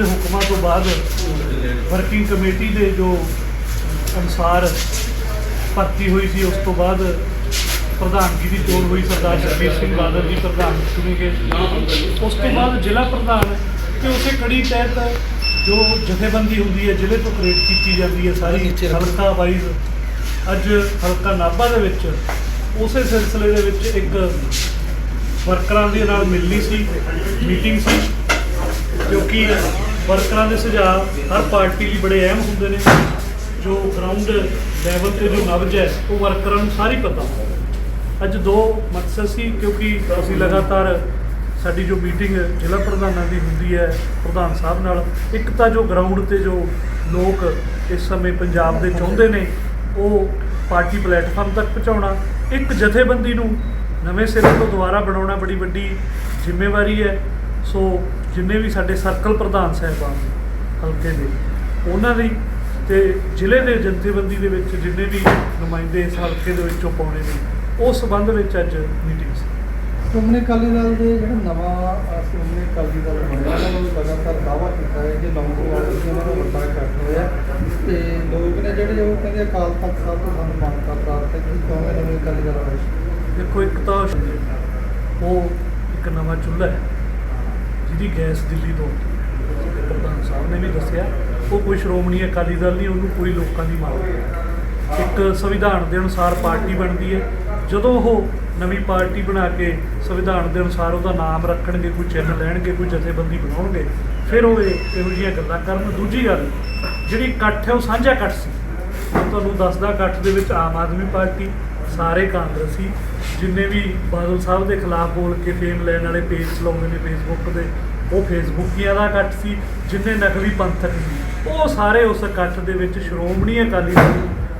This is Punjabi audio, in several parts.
ਦੇ ਹੁਕਮਾਂ ਤੋਂ ਬਾਅਦ ਵਰਕਿੰਗ ਕਮੇਟੀ ਦੇ ਜੋ ਅਨੁਸਾਰ ਭਰਤੀ ਹੋਈ ਸੀ, ਉਸ ਤੋਂ ਬਾਅਦ ਪ੍ਰਧਾਨਗੀ ਦੀ ਚੋਣ ਹੋਈ, ਸਰਦਾਰ ਜਗਦੀਪ ਸਿੰਘ ਬਾਦਲ ਜੀ ਪ੍ਰਧਾਨ ਚੁਣੇ ਗਏ ਉਸ ਤੋਂ ਬਾਅਦ ਜ਼ਿਲ੍ਹਾ ਪ੍ਰਧਾਨ ਤੇ ਉਸੇ ਕੜੀ ਤਹਿਤ ਜੋ ਜਥੇਬੰਦੀ ਹੁੰਦੀ ਹੈ, ਜ਼ਿਲ੍ਹੇ ਤੋਂ ਕ੍ਰੀਏਟ ਕੀਤੀ ਜਾਂਦੀ ਹੈ ਸਾਰੀ ਹਲਕਾ ਵਾਈਜ਼ ਅੱਜ ਹਲਕਾ ਨਾਭਾ ਦੇ ਵਿੱਚ ਉਸੇ ਸਿਲਸਿਲੇ ਦੇ ਵਿੱਚ ਇੱਕ ਵਰਕਰਾਂ ਦੇ ਨਾਲ ਮਿਲਣੀ ਸੀ ਮੀਟਿੰਗ ਸੀ ਕਿਉਂਕਿ ਵਰਕਰਾਂ ਦੇ ਸੁਝਾਅ ਹਰ ਪਾਰਟੀ ਲਈ ਬੜੇ ਅਹਿਮ ਹੁੰਦੇ ਨੇ। ਜੋ ਗਰਾਊਂਡ ਲੈਵਲ ਤੇ ਜੋ ਨਬਜ ਹੈ, ਉਹ ਵਰਕਰਾਂ ਨੂੰ ਸਾਰੀ ਪਤਾ ਅੱਜ ਦੋ ਮਕਸਦ ਸੀ, ਕਿਉਂਕਿ ਅਸੀਂ ਲਗਾਤਾਰ ਸਾਡੀ ਜੋ ਮੀਟਿੰਗ ਜ਼ਿਲ੍ਹਾ ਪ੍ਰਧਾਨਾਂ ਦੀ ਹੁੰਦੀ ਹੈ, ਪ੍ਰਧਾਨ ਸਾਹਿਬ ਨਾਲ, ਇੱਕ ਤਾਂ ਜੋ ਗਰਾਊਂਡ ਤੇ ਜੋ ਲੋਕ ਇਸ ਸਮੇਂ ਪੰਜਾਬ ਦੇ ਚਾਹੁੰਦੇ ਨੇ, ਉਹ ਪਾਰਟੀ ਪਲੇਟਫਾਰਮ ਤੱਕ ਪਹੁੰਚਾਉਣਾ, ਇੱਕ ਜਥੇਬੰਦੀ ਨੂੰ ਨਵੇਂ ਸਿਰੇ ਤੋਂ ਦੁਬਾਰਾ ਬਣਾਉਣਾ ਬੜੀ ਵੱਡੀ ਜ਼ਿੰਮੇਵਾਰੀ ਹੈ। ਸੋ ਜਿੰਨੇ ਵੀ ਸਾਡੇ ਸਰਕਲ ਪ੍ਰਧਾਨ ਸਾਹਿਬਾਨ ਨੇ ਹਲਕੇ ਦੇ ਉਹਨਾਂ ਦੀ ਤੇ ਜ਼ਿਲ੍ਹੇ ਦੇ ਜਥੇਬੰਦੀ ਦੇ ਵਿੱਚ ਜਿੰਨੇ ਵੀ ਨੁਮਾਇੰਦੇ ਇਸ ਹਲਕੇ ਦੇ ਵਿੱਚੋਂ ਪਾਉਣੇ ਨੇ ਉਸ ਸੰਬੰਧ ਵਿੱਚ ਅੱਜ ਮੀਟਿੰਗ ਸੀ। ਸ਼੍ਰੋਮਣੀ ਅਕਾਲੀ ਦਲ ਦੇ ਜਿਹੜਾ ਨਵਾਂ ਸ਼੍ਰੋਮਣੀ ਅਕਾਲੀ ਦਲ ਬਣਿਆ ਉਹਨਾਂ ਨੂੰ ਲਗਾਤਾਰ ਦਾਅਵਾ ਕੀਤਾ ਹੈ ਕਿ ਲੌਂਗੋਵਾਲ ਵਿੱਚ ਉਹਨਾਂ ਦਾ ਵੱਡਾ ਇਕੱਠ ਹੋਇਆ ਤੇ ਲੋਕ ਨੇ ਜਿਹੜੇ ਉਹ ਕਹਿੰਦੇ ਅਕਾਲ ਤਖਤ ਸਾਹਿਬ ਤੋਂ ਸਾਨੂੰ ਮਾਨਤਾ ਪ੍ਰਾਪਤ ਹੈ ਕਿ ਕੌਮੇ ਨਵੇਂ ਅਕਾਲੀ ਦਲ ਆਏ ਦੇਖੋ ਇੱਕ ਤਾਂ ਉਹ ਇੱਕ ਨਵਾਂ ਚੁੱਲ੍ਹਾ ਹੈ। ਜਿਹਦੀ ਗੈਸ ਦਿੱਲੀ ਤੋਂ ਸਾਡੇ ਪ੍ਰਧਾਨ ਸਾਹਿਬ ਨੇ ਵੀ ਦੱਸਿਆ, ਉਹ ਕੋਈ ਸ਼੍ਰੋਮਣੀ ਅਕਾਲੀ ਦਲ ਨਹੀਂ, ਉਹਨੂੰ ਕੋਈ ਲੋਕਾਂ ਦੀ ਮੰਗ ਹੈ। ਇੱਕ ਸੰਵਿਧਾਨ ਦੇ ਅਨੁਸਾਰ ਪਾਰਟੀ ਬਣਦੀ ਹੈ। ਜਦੋਂ ਉਹ ਨਵੀਂ ਪਾਰਟੀ ਬਣਾ ਕੇ ਸੰਵਿਧਾਨ ਦੇ ਅਨੁਸਾਰ ਉਹਦਾ ਨਾਮ ਰੱਖਣਗੇ, ਕੋਈ ਚਿੰਨ੍ਹ ਲੈਣਗੇ, ਕੋਈ ਜਥੇਬੰਦੀ ਬਣਾਉਣਗੇ, ਫਿਰ ਉਹ ਇਹੋ ਜਿਹੀਆਂ ਗੱਲਾਂ ਕਰਨ। ਦੂਜੀ ਗੱਲ, ਜਿਹੜੀ ਇਕੱਠ ਹੈ, ਉਹ ਸਾਂਝਾ ਇਕੱਠ ਸੀ। ਮੈਂ ਤੁਹਾਨੂੰ ਦੱਸਦਾ, ਇਕੱਠ ਦੇ ਵਿੱਚ ਆਮ ਆਦਮੀ ਪਾਰਟੀ, ਸਾਰੇ ਕਾਂਗਰਸੀ, ਜਿੰਨੇ ਵੀ ਬਾਦਲ ਸਾਹਿਬ ਦੇ ਖਿਲਾਫ ਬੋਲ ਕੇ ਫੇਮ ਲੈਣ ਵਾਲੇ, ਪੇਜ ਚਲਾਉਂਦੇ ਨੇ ਫੇਸਬੁੱਕ ਦੇ ਉਹ ਫੇਸਬੁੱਕੀਆਂ ਦਾ ਇਕੱਠ ਸੀ, ਜਿੰਨੇ ਨਕਲੀ ਪੰਥਕ ਸੀ। ਉਹ ਸਾਰੇ ਉਸ ਇਕੱਠ ਦੇ ਵਿੱਚ ਸ਼੍ਰੋਮਣੀ ਅਕਾਲੀ ਦਲ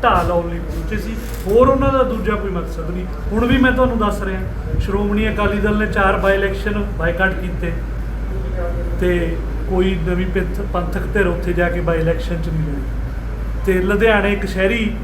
ਢਾਹ ਲਾਉਣ ਲਈ ਪਹੁੰਚੇ ਸੀ। ਹੋਰ ਉਹਨਾਂ ਦਾ ਦੂਜਾ ਕੋਈ ਮਕਸਦ ਨਹੀਂ। ਹੁਣ ਵੀ ਮੈਂ ਤੁਹਾਨੂੰ ਦੱਸ ਰਿਹਾ, ਸ਼੍ਰੋਮਣੀ ਅਕਾਲੀ ਦਲ ਨੇ ਚਾਰ ਬਾਈ ਇਲੈਕਸ਼ਨ ਬਾਈਕਾਟ ਕੀਤੇ। ਤੇ ਕੋਈ ਨਵੀਂ ਪੰਥ- ਪੰਥਕ ਧਿਰ ਉੱਥੇ ਜਾ ਕੇ ਬਾਈ ਇਲੈਕਸ਼ਨ ਚ ਨਹੀਂ ਲੜੀ ਤੇ ਲੁਧਿਆਣੇ ਇੱਕ ਸ਼ਹਿਰੀ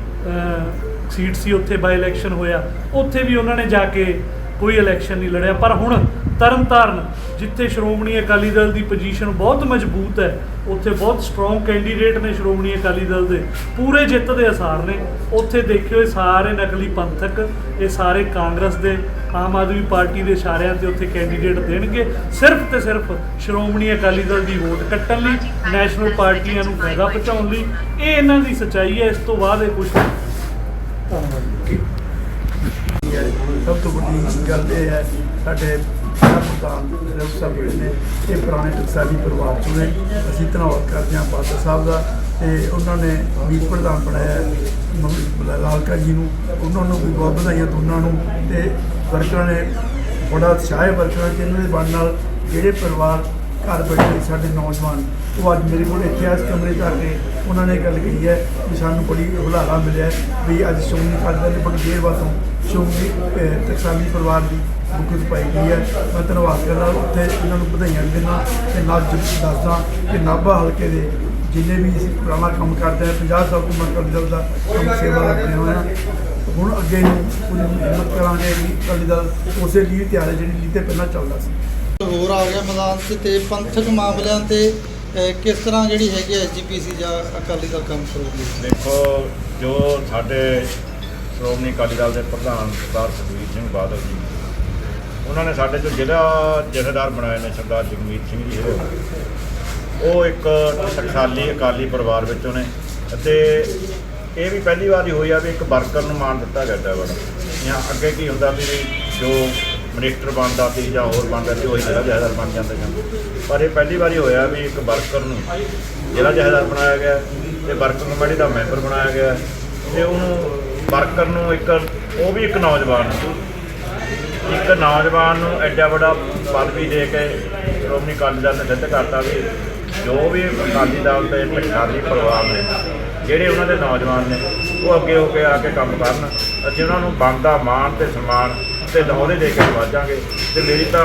ਸੀਟ ਸੀ, ਉੱਥੇ ਬਾਈ ਇਲੈਕਸ਼ਨ ਹੋਇਆ। ਉੱਥੇ ਵੀ ਉਹਨਾਂ ਨੇ ਜਾ ਕੇ ਕੋਈ ਇਲੈਕਸ਼ਨ ਨਹੀਂ ਲੜਿਆ। ਪਰ ਹੁਣ ਤਰਨਤਾਰਨ, ਜਿੱਥੇ ਸ਼੍ਰੋਮਣੀ ਅਕਾਲੀ ਦਲ ਦੀ ਪੋਜੀਸ਼ਨ ਬਹੁਤ ਮਜ਼ਬੂਤ ਹੈ, ਉੱਥੇ ਬਹੁਤ ਸਟਰੋਂਗ ਕੈਂਡੀਡੇਟ ਨੇ ਸ਼੍ਰੋਮਣੀ ਅਕਾਲੀ ਦਲ ਦੇ। ਪੂਰੇ ਜਿੱਤ ਦੇ ਅਸਾਰ ਨੇ। ਉੱਥੇ ਦੇਖਿਓ ਇਹ ਸਾਰੇ ਨਕਲੀ ਪੰਥਕ, ਇਹ ਸਾਰੇ ਕਾਂਗਰਸ ਦੇ, ਆਮ ਆਦਮੀ ਪਾਰਟੀ ਦੇ ਇਸ਼ਾਰਿਆਂ ਤੇ ਉੱਥੇ ਕੈਂਡੀਡੇਟ ਦੇਣਗੇ। ਸਿਰਫ ਤੇ ਸਿਰਫ ਸ਼੍ਰੋਮਣੀ ਅਕਾਲੀ ਦਲ ਦੀ ਵੋਟ ਕੱਟਣ ਲਈ ਨੈਸ਼ਨਲ ਪਾਰਟੀਆਂ ਨੂੰ ਫਾਇਦਾ ਪਹੁੰਚਾਉਣ ਲਈ। ਇਹ ਇਹਨਾਂ ਦੀ ਸੱਚਾਈ ਹੈ, ਇਸ ਤੋਂ ਬਾਅਦ ਇਹ ਕੁਝ ਧੰਨਵਾਦ। ਸਭ ਤੋਂ ਵੱਡੀ ਗੱਲ ਇਹ ਹੈ, ਸਾਡੇ ਪ੍ਰਧਾਨ ਸਾਹਿਬ ਜਿਹੜੇ ਨੇ। ਇਹ ਪੁਰਾਣੇ ਟਕਸਾਲੀ ਪਰਿਵਾਰ ਚੋਂ ਨੇ, ਅਸੀਂ ਧੰਨਵਾਦ ਕਰਦੇ ਹਾਂ ਬਾਦਲ ਸਾਹਿਬ ਦਾ, ਤੇ ਉਹਨਾਂ ਨੇ ਮੀਤ ਪ੍ਰਧਾਨ ਬਣਾਇਆ ਲਾਲਕਾ ਜੀ ਨੂੰ, ਉਹਨਾਂ ਨੂੰ ਵੀ ਬਹੁਤ ਵਧਾਈਆਂ, ਦੋਨਾਂ ਨੂੰ, ਤੇ ਵਰਕਰਾਂ ਨੇ, ਬੜਾ ਉਤਸ਼ਾਹ ਹੈ ਵਰਕਰਾਂ ਚ ਇਹਨਾਂ ਦੇ ਬਣਨ ਨਾਲ ਜਿਹੜੇ ਪਰਿਵਾਰ ਘਰ ਬੈਠੇ ਸਾਡੇ ਨੌਜਵਾਨ ਉਹ ਅੱਜ ਮੇਰੇ ਕੋਲ ਇੱਥੇ ਇਸ ਕਮਰੇ 'ਚ ਆ ਕੇ ਉਹਨਾਂ ਨੇ ਗੱਲ ਕਹੀ ਹੈ ਵੀ ਸਾਨੂੰ ਬੜੀ ਹੁਲਾਰਾ ਮਿਲਿਆ ਵੀ ਅੱਜ ਸ਼੍ਰੋਮਣੀ ਅਕਾਲੀ ਦਲ ਨੇ ਬੜੀ ਦੇਰ ਬਾਅਦ ਤੋਂ ਸ਼੍ਰੋਮਣੀ ਅਹ, ਪਰਿਵਾਰ ਦੀ ਬੁੱਕ ਪਾਈ ਗਈ ਹੈ। ਮੈਂ ਧੰਨਵਾਦ ਕਰਦਾ ਉੱਥੇ ਇਹਨਾਂ ਨੂੰ ਵਧਾਈਆਂ ਵੀ ਦਿੰਦਾ ਤੇ ਨਾਲ ਜ- ਦੱਸਦਾ ਕਿ ਨਾਭਾ ਹਲਕੇ ਦੇ ਜਿੰਨੇ ਵੀ ਅਸੀਂ ਪੁਰਾਣਾ ਕੰਮ ਕਰਦੇ ਆ 50 ਸਾਲ ਤੋਂ ਮੈਂ ਅਕਾਲੀ ਦਲ ਦਾ ਕੰਮ ਸੇਵਾ ਕਰਦੇ ਹੋਇਆ ਹੁਣ ਅੱਗੇ ਨੂੰ ਪੂਰੀ ਮਿਹਨਤ ਕਰਾਂਗੇ ਵੀ ਅਕਾਲੀ ਦਲ ਉਸੇ ਲਈ ਤਿਆਰ ਹੈ ਜਿਹੜੀ ਲਈ ਤੇ ਪਹਿਲਾਂ ਚੱਲਦਾ ਸੀ। ਹੋਰ ਆ ਗਿਆ ਮੈਦਾਨ 'ਚ ਤੇ ਪੰਥਕ ਮਾਮਲਿਆਂ ਤੇ ਕਿਸ ਤਰ੍ਹਾਂ ਜਿਹੜੀ ਹੈਗੀ ਐਸਜੀਪੀਸੀ ਜਾਂ ਅਕਾਲੀ ਦਲ ਕੰਮ ਕਰੂਗੀ? ਦੇਖੋ, ਜੋ ਸਾਡੇ ਸ਼੍ਰੋਮਣੀ ਅਕਾਲੀ ਦਲ ਦੇ ਪ੍ਰਧਾਨ ਸਰਦਾਰ ਸੁਖਬੀਰ ਸਿੰਘ ਬਾਦਲ ਜੀ, ਉਹਨਾਂ ਨੇ ਸਾਡੇ ਤੋਂ ਜ਼ਿਲ੍ਹਾ ਜਥੇਦਾਰ ਬਣਾਏ ਨੇ ਸਰਦਾਰ ਜਗਮੀਤ ਸਿੰਘ ਜੀ, ਉਹ ਇੱਕ ਟਕਸਾਲੀ ਅਕਾਲੀ ਪਰਿਵਾਰ ਵਿੱਚੋਂ ਨੇ ਅਤੇ ਇਹ ਵੀ ਪਹਿਲੀ ਵਾਰ ਹੀ ਹੋਇਆ ਵੀ ਇੱਕ ਵਰਕਰ ਨੂੰ ਮਾਣ ਦਿੱਤਾ ਜਾਂਦਾ ਵਾ ਜਾਂ ਅੱਗੇ ਕੀ ਹੁੰਦਾ ਵੀ ਜੋ ਮਿਨਿਸਟਰ ਬਣਦਾ ਸੀ ਜਾਂ ਹੋਰ ਬਣਦਾ ਸੀ, ਉਹੀ ਜ਼ਿਲ੍ਹਾ ਜਥੇਦਾਰ ਬਣ ਜਾਂਦੇ ਸਨ ਪਰ ਇਹ ਪਹਿਲੀ ਵਾਰੀ ਹੋਇਆ ਵੀ ਇੱਕ ਵਰਕਰ ਨੂੰ ਜ਼ਿਲ੍ਹਾ ਜਥੇਦਾਰ ਬਣਾਇਆ ਗਿਆ ਤੇ ਵਰਕਰ ਕਮੇਟੀ ਦਾ ਮੈਂਬਰ ਬਣਾਇਆ ਗਿਆ ਤੇ ਉਹਨੂੰ ਵਰਕਰ ਨੂੰ ਇੱਕ, ਉਹ ਵੀ ਇੱਕ ਨੌਜਵਾਨ ਇੱਕ ਨੌਜਵਾਨ ਨੂੰ ਐਡਾ ਵੱਡਾ ਪਦਵੀ ਦੇ ਕੇ ਸ਼੍ਰੋਮਣੀ ਅਕਾਲੀ ਦਲ ਨੇ ਸਿੱਧ ਕਰਤਾ ਵੀ ਜੋ ਵੀ ਅਕਾਲੀ ਦਲ ਦੇ ਟਕਸਾਲੀ ਪਰਿਵਾਰ ਨੇ, ਜਿਹੜੇ ਉਹਨਾਂ ਦੇ ਨੌਜਵਾਨ ਨੇ, ਉਹ ਅੱਗੇ ਹੋ ਕੇ ਆ ਕੇ ਕੰਮ ਕਰਨ। ਅਸੀਂ ਉਹਨਾਂ ਨੂੰ ਬਣਦਾ ਮਾਣ ਤੇ ਸਨਮਾਨ ਤੇ ਦਹੌਲੇ ਦੇ ਕੇ ਨਵਾਜਾਂਗੇ ਤੇ ਮੇਰੀ ਤਾਂ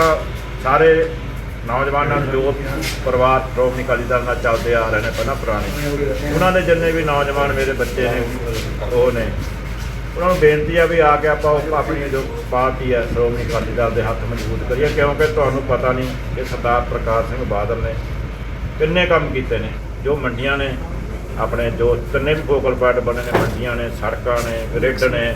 ਸਾਰੇ ਨੌਜਵਾਨਾਂ ਨੂੰ ਜੋ ਪਰਿਵਾਰ ਸ਼੍ਰੋਮਣੀ ਅਕਾਲੀ ਦਲ ਨਾਲ ਚੱਲਦੇ ਆ ਰਹੇ ਨੇ ਪਹਿਲਾਂ ਪੁਰਾਣੇ। ਉਹਨਾਂ ਦੇ ਜਿੰਨੇ ਵੀ ਨੌਜਵਾਨ ਮੇਰੇ ਬੱਚੇ ਨੇ, ਉਹ ਨੇ। ਉਹਨਾਂ ਨੂੰ ਬੇਨਤੀ ਆ ਵੀ ਆ ਕੇ ਆਪਾਂ ਉਹ ਆਪਣੀ ਜੋ ਪਾਰਟੀ ਹੈ ਸ਼੍ਰੋਮਣੀ ਅਕਾਲੀ ਦਲ ਦੇ ਹੱਥ ਮਜ਼ਬੂਤ ਕਰੀਏ, ਕਿਉਂਕਿ ਤੁਹਾਨੂੰ ਪਤਾ ਨਹੀਂ ਕਿ ਸਰਦਾਰ ਪ੍ਰਕਾਸ਼ ਸਿੰਘ ਬਾਦਲ ਨੇ ਕਿੰਨੇ ਕੰਮ ਕੀਤੇ ਨੇ। ਜੋ ਮੰਡੀਆਂ ਨੇ, ਆਪਣੇ ਜੋ ਤਿੰਨੇ ਵੀ ਫੋਕਲ ਪੁਆਇੰਟ ਬਣੇ ਨੇ, ਮੰਡੀਆਂ ਨੇ, ਸੜਕਾਂ ਨੇ, ਗ੍ਰਿਡ ਨੇ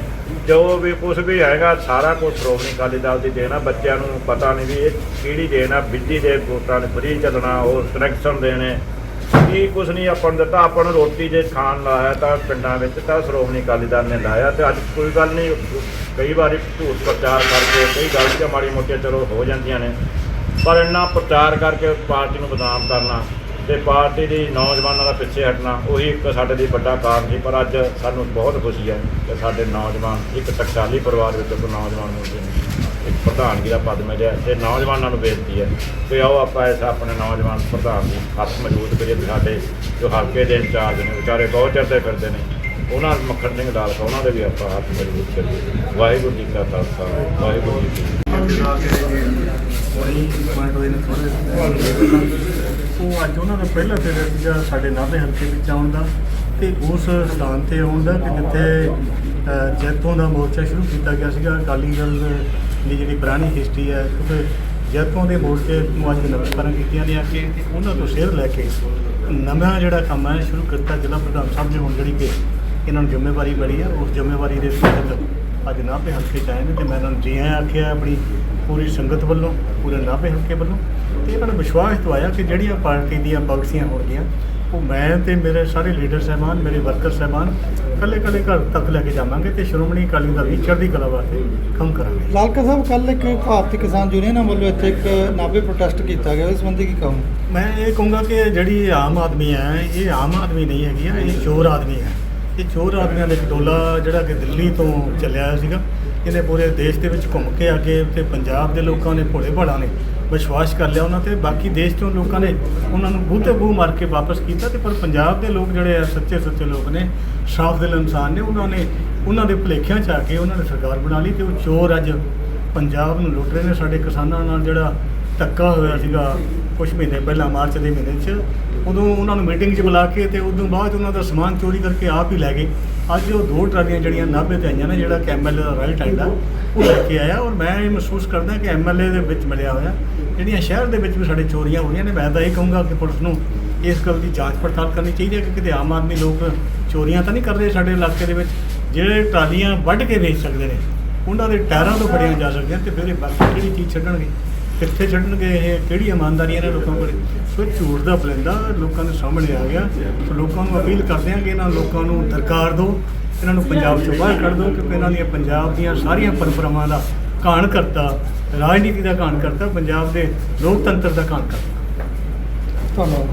ਜੋ ਵੀ ਕੁਝ ਵੀ ਹੈਗਾ, ਸਾਰਾ ਕੁਝ ਸ਼੍ਰੋਮਣੀ ਅਕਾਲੀ ਦਲ ਦੀ ਦੇਣਾ ਬੱਚਿਆਂ ਨੂੰ ਪਤਾ ਨਹੀਂ ਵੀ ਇਹ ਕਿਹੜੀ ਦੇਣਾ ਆ। ਦੇ ਵੋਟਾਂ ਨੇ ਫਰੀ ਚੱਲਣਾ, ਉਹ ਕਨੈਕਸ਼ਨ ਦੇਣੇ ਕੀ ਕੁਝ ਨਹੀਂ, ਆਪਾਂ ਨੂੰ ਦਿੱਤਾ, ਆਪਾਂ ਨੂੰ ਰੋਟੀ ਜੇ ਖਾਣ ਲਾਇਆ ਤਾਂ ਪਿੰਡਾਂ ਵਿੱਚ ਤਾਂ ਸ਼੍ਰੋਮਣੀ ਅਕਾਲੀ ਦਲ ਨੇ ਲਾਇਆ ਤੇ ਅੱਜ ਕੋਈ ਗੱਲ ਨਹੀਂ, ਕਈ ਵਾਰੀ ਝੂਠ ਪ੍ਰਚਾਰ ਕਰਕੇ, ਕਈ ਗਲਤੀਆਂ ਮਾੜੀ ਮੋਟੀਆਂ ਚਲੋ ਹੋ ਜਾਂਦੀਆਂ ਨੇ। ਪਰ ਇੰਨਾ ਪ੍ਰਚਾਰ ਕਰਕੇ ਪਾਰਟੀ ਨੂੰ ਬਦਨਾਮ ਕਰਨਾ ਤੇ ਪਾਰਟੀ ਦੀ ਨੌਜਵਾਨਾਂ ਦਾ ਪਿੱਛੇ ਹਟਣਾ, ਉਹੀ ਇੱਕ ਸਾਡੇ ਲਈ ਵੱਡਾ ਕਾਰਨ ਸੀ, ਪਰ ਅੱਜ ਸਾਨੂੰ ਬਹੁਤ ਖੁਸ਼ੀ ਹੈ ਕਿ ਸਾਡੇ ਨੌਜਵਾਨ, ਇੱਕ ਟਕਸਾਲੀ ਪਰਿਵਾਰ ਵਿੱਚੋਂ ਇੱਕ ਨੌਜਵਾਨ ਮੁੰਡੇ ਨੂੰ ਇੱਕ ਪ੍ਰਧਾਨਗੀ ਦਾ ਪਦ ਮਿਲਿਆ ਤੇ ਨੌਜਵਾਨਾਂ ਨੂੰ ਬੇਨਤੀ ਹੈ ਕਿ ਆਓ ਆਪਾਂ ਇਸ ਆਪਣੇ ਨੌਜਵਾਨ ਪ੍ਰਧਾਨ ਦੀ ਹੱਥ ਮਜ਼ਬੂਤ ਕਰੀਏ ਤੇ ਸਾਡੇ ਜੋ ਹਲਕੇ ਦੇ ਇੰਚਾਰਜ ਨੇ, ਵਿਚਾਰੇ ਬਹੁਤ ਚਿਰ ਦੇ ਫਿਰਦੇ ਨੇ, ਉਹਨਾਂ ਮੱਖਣ ਸਿੰਘ ਲਾਲ ਉਹਨਾਂ ਦੇ ਵੀ ਆਪਾਂ ਹੱਥ ਮਜ਼ਬੂਤ ਕਰੀਏ। ਵਾਹਿਗੁਰੂ ਜੀ ਕਾ ਖਾਲਸਾ, ਵਾਹਿਗੁਰੂ ਜੀ ਕੀ ਫਤਿਹ। ਉਹ ਅੱਜ ਉਹਨਾਂ ਦਾ ਪਹਿਲਾ ਦਿਨ ਸੀਗਾ ਸਾਡੇ ਨਾਭੇ ਹਲਕੇ ਵਿੱਚ ਆਉਣ ਦਾ ਤੇ ਉਸ ਸਥਾਨ ਤੇ ਆਉਣ ਦਾ ਕਿ ਜਿੱਥੇ ਅ, ਜੈਤੋਂ ਦਾ ਮੋਰਚਾ ਸ਼ੁਰੂ ਕੀਤਾ ਗਿਆ ਸੀਗਾ ਅਕਾਲੀ ਦਲ ਦੀ ਜਿਹੜੀ ਪੁਰਾਣੀ ਹਿਸਟਰੀ ਹੈ ਕਿਉਂਕਿ ਜੈਤੋਂ ਦੇ ਮੋਰਚੇ ਨੂੰ ਅੱਜ ਨਮਸਕਾਰਾਂ ਕੀਤੀਆਂ ਨੇ ਆ ਕਿ ਉਹਨਾਂ ਤੋਂ ਸਿਰ ਲੈ ਕੇ ਨਵਾਂ ਜਿਹੜਾ ਕੰਮ ਹੈ ਸ਼ੁਰੂ ਕੀਤਾ ਜ਼ਿਲ੍ਹਾ ਪ੍ਰਧਾਨ ਸਾਹਿਬ ਨੇ ਹੁਣ ਜਿਹੜੀ ਕਿ ਇਹਨਾਂ ਨੂੰ ਜ਼ਿੰਮੇਵਾਰੀ ਬੜੀ ਹੈ ਉਸ ਜ਼ਿੰਮੇਵਾਰੀ ਦੇ ਤਹਿਤ ਅੱਜ ਨਾਭੇ ਹਲਕੇ ਚ ਆਏ ਨੇ ਤੇ ਮੈਂ ਇਹਨਾਂ ਨੂੰ ਜੀ ਆਇਆਂ ਆਖਿਆ ਆਪਣੀ ਪੂਰੀ ਸੰਗਤ ਵੱਲੋਂ ਪੂਰੇ ਨਾਭੇ ਹਲਕੇ ਵੱਲੋਂ। ਤੇ ਇਹਨਾਂ ਨੂੰ ਵਿਸ਼ਵਾਸ ਦਵਾਇਆ ਕਿ ਜਿਹੜੀਆਂ ਪਾਰਟੀ ਦੀਆਂ ਪਾਲਿਸੀਆਂ ਹੋਣਗੀਆਂ ਉਹ ਮੈਂ ਤੇ ਮੇਰੇ ਸਾਰੇ ਲੀਡਰ ਸਹਿਬਾਨ ਮੇਰੇ ਵਰਕਰ ਸਹਿਬਾਨ ਕੱਲੇ ਕੱਲੇ ਘਰ ਤੱਕ ਲੈ ਕੇ ਜਾਵਾਂਗੇ ਤੇ ਸ਼੍ਰੋਮਣੀ ਅਕਾਲੀ ਦਲ ਦੀ ਚੜ੍ਹਦੀ ਕਲਾ ਵਾਸਤੇ ਕੰਮ ਕਰਾਂਗੇ। ਲਾਲਕਾ ਸਾਹਿਬ ਕੱਲ ਇੱਕ ਭਾਰਤੀ ਕਿਸਾਨ ਯੂਨੀਅਨ ਵੱਲੋਂ ਇੱਥੇ ਇੱਕ ਨਾਭੇ ਪ੍ਰੋਟੈਸਟ ਕੀਤਾ ਗਿਆ ਇਸ ਸੰਬੰਧੀ ਕੀ ਕਹੋ ਮੈਂ ਇਹ ਕਹੂੰਗਾ ਕਿ ਜਿਹੜੀ ਆਮ ਆਦਮੀ ਹੈ ਇਹ ਆਮ ਆਦਮੀ ਨਹੀਂ ਹੈਗੀ ਇਹ ਚੋਰ ਆਦਮੀ ਹੈ। ਇਹ ਚੋਰ ਆਦਮੀਆਂ ਦਾ ਟੋਲਾ ਜਿਹੜਾ ਕਿ ਦਿੱਲੀ ਤੋਂ ਚੱਲਿਆ ਸੀਗਾ ਇਹਨੇ ਪੂਰੇ ਦੇਸ਼ ਦੇ ਵਿੱਚ ਘੁੰਮ ਕੇ ਆ ਕੇ ਤੇ ਪੰਜਾਬ ਦੇ ਲੋਕਾਂ ਨੇ ਭੋਲੇ ਭਾਲਾਂ ਨੇ ਵਿਸ਼ਵਾਸ ਕਰ ਲਿਆ ਉਹਨਾਂ ਤੇ। ਬਾਕੀ ਦੇਸ਼ ਤੋਂ ਲੋਕਾਂ ਨੇ ਉਹਨਾਂ ਨੂੰ ਬੂਤੇ ਬੂ ਮਾਰ ਕੇ ਵਾਪਸ ਕੀਤਾ ਤੇ ਪਰ ਪੰਜਾਬ ਦੇ ਲੋਕ ਜਿਹੜੇ ਆ, ਸੱਚੇ ਸੱਚੇ ਲੋਕ ਨੇ ਸਾਫ਼ ਦਿਲ ਇਨਸਾਨ ਨੇ, ਉਹਨਾਂ ਨੇ ਉਹਨਾਂ ਦੇ ਭੁਲੇਖਿਆਂ ਚ ਆ ਕੇ ਉਹਨਾਂ ਨੇ ਸਰਕਾਰ ਬਣਾ ਲਈ ਤੇ ਉਹ ਚੋਰ ਅੱਜ ਪੰਜਾਬ ਨੂੰ ਲੁੱਟ ਰਹੇ ਨੇ। ਸਾਡੇ ਕਿਸਾਨਾਂ ਨਾਲ ਜਿਹੜਾ ਧੱਕਾ ਹੋਇਆ ਸੀਗਾ ਕੁਝ ਮਹੀਨੇ ਪਹਿਲਾਂ, ਮਾਰਚ ਦੇ ਮਹੀਨੇ 'ਚ, ਉਦੋਂ ਉਹਨਾਂ ਨੂੰ ਮੀਟਿੰਗ 'ਚ ਬੁਲਾ ਕੇ ਤੇ ਉਦੋਂ ਬਾਅਦ ਉਹਨਾਂ ਦਾ ਸਮਾਨ ਚੋਰੀ ਕਰਕੇ ਆਪ ਹੀ ਲੈ ਗਏ। ਅੱਜ ਉਹ ਦੋ ਟਰਾਲੀਆਂ ਜਿਹੜੀਆਂ ਨਾਭੇ ਤੇ ਆਈਆਂ ਨੇ, ਜਿਹੜਾ ਕਿ ਐਮਐਲਏ ਦਾ ਰਾਈਟ ਹੈਂਡ ਆ, ਉਹ ਲੈ ਕੇ ਆਇਆ ਔਰ ਮੈਂ ਇਹ ਮਹਿਸੂਸ ਕਰਦਾ ਕਿ ਐਮਐਲਏ ਦੇ ਵਿੱਚ ਮਿਲਿਆ ਹੋਇਆ। ਜਿਹੜੀਆਂ ਸ਼ਹਿਰ ਦੇ ਵਿੱਚ ਵੀ ਸਾਡੇ ਚੋਰੀਆਂ ਹੋ ਰਹੀਆਂ ਨੇ, ਮੈਂ ਤਾਂ ਇਹ ਕਹੂੰਗਾ ਕਿ ਪੁਲਿਸ ਨੂੰ ਇਸ ਗੱਲ ਦੀ ਜਾਂਚ ਪੜਤਾਲ ਕਰਨੀ ਚਾਹੀਦੀ ਹੈ ਕਿ ਕਿਤੇ ਆਮ ਆਦਮੀ ਲੋਕ ਚੋਰੀਆਂ ਤਾਂ ਨਹੀਂ ਕਰ ਰਹੇ ਸਾਡੇ ਇਲਾਕੇ ਦੇ ਵਿੱਚ, ਜਿਹੜੇ ਟਰਾਲੀਆਂ ਵੱਢ ਕੇ ਵੇਚ ਸਕਦੇ ਨੇ, ਉਹਨਾਂ ਦੇ ਟਾਇਰਾਂ ਤੋਂ ਫੜੀਆਂ ਜਾ ਸਕਦੀਆਂ ਤੇ ਫਿਰ ਇਹ ਬਾਕੀ ਕਿਹੜੀ ਚੀਜ਼ ਛੱਡਣਗੇ, ਕਿੱਥੇ ਛੱਡਣਗੇ, ਇਹ ਕਿਹੜੀ ਇਮਾਨਦਾਰੀ ਇਹਨਾਂ ਲੋਕਾਂ ਕੋਲ? ਸੋ ਇਹ ਝੂਠ ਦਾ ਬਲੰਦਾ ਲੋਕਾਂ ਦੇ ਸਾਹਮਣੇ ਆ ਗਿਆ। ਸੋ ਲੋਕਾਂ ਨੂੰ ਅਪੀਲ ਕਰਦੇ ਹਾਂ ਕਿ ਇਹਨਾਂ ਲੋਕਾਂ ਨੂੰ ਦਰਕਾਰ ਦਿਓ, ਇਹਨਾਂ ਨੂੰ ਪੰਜਾਬ ਚੋਂ ਬਾਹਰ ਕੱਢ ਦਿਓ, ਕਿਉਂਕਿ ਇਹਨਾਂ ਦੀਆਂ ਪੰਜਾਬ ਦੀਆਂ ਸਾਰੀਆਂ ਪਰੰਪਰਾਵਾਂ ਦਾ ਕਾਣ ਕਰਤਾ ਰਾਜਨੀਤੀ ਦਾ ਕਾਣ ਕਰਤਾ ਪੰਜਾਬ ਦੇ ਲੋਕਤੰਤਰ ਦਾ ਕਾਣ ਕਰਤਾ। ਧੰਨਵਾਦ।